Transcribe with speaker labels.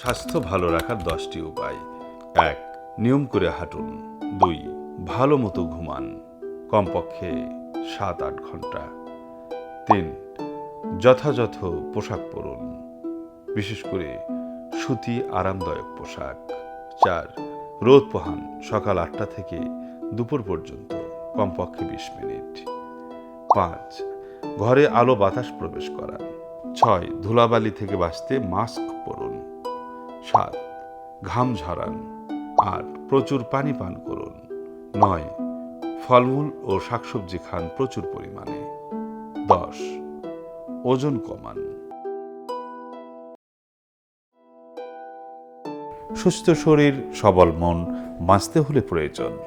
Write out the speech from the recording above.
Speaker 1: স্বাস্থ্য ভালো রাখার দশটি উপায়। এক, নিয়ম করে হাঁটুন। দুই, ভালো মতো ঘুমান। কমপক্ষে সাত, আট ঘণ্টা। তিন, যথাযথ পোশাক পরুন। বিশেষ করে সুতি আরামদায়ক পোশাক। চার, রোদ পোহান সকাল আটটা থেকে দুপুর পর্যন্ত, কমপক্ষে বিশ মিনিট। পাঁচ, ঘরে আলো বাতাস প্রবেশ করান। ছয়, ধুলাবালি থেকে বাঁচতে মাস্ক পরুন। সাত, ঘাম ঝরান আট, প্রচুর পানি পান করুন। নয়, ফলমূল ও শাকসবজি খান প্রচুর পরিমাণে। দশ, ওজন কমান। সুস্থ শরীর, সবল মন, বাঁচতে হলে প্রয়োজন।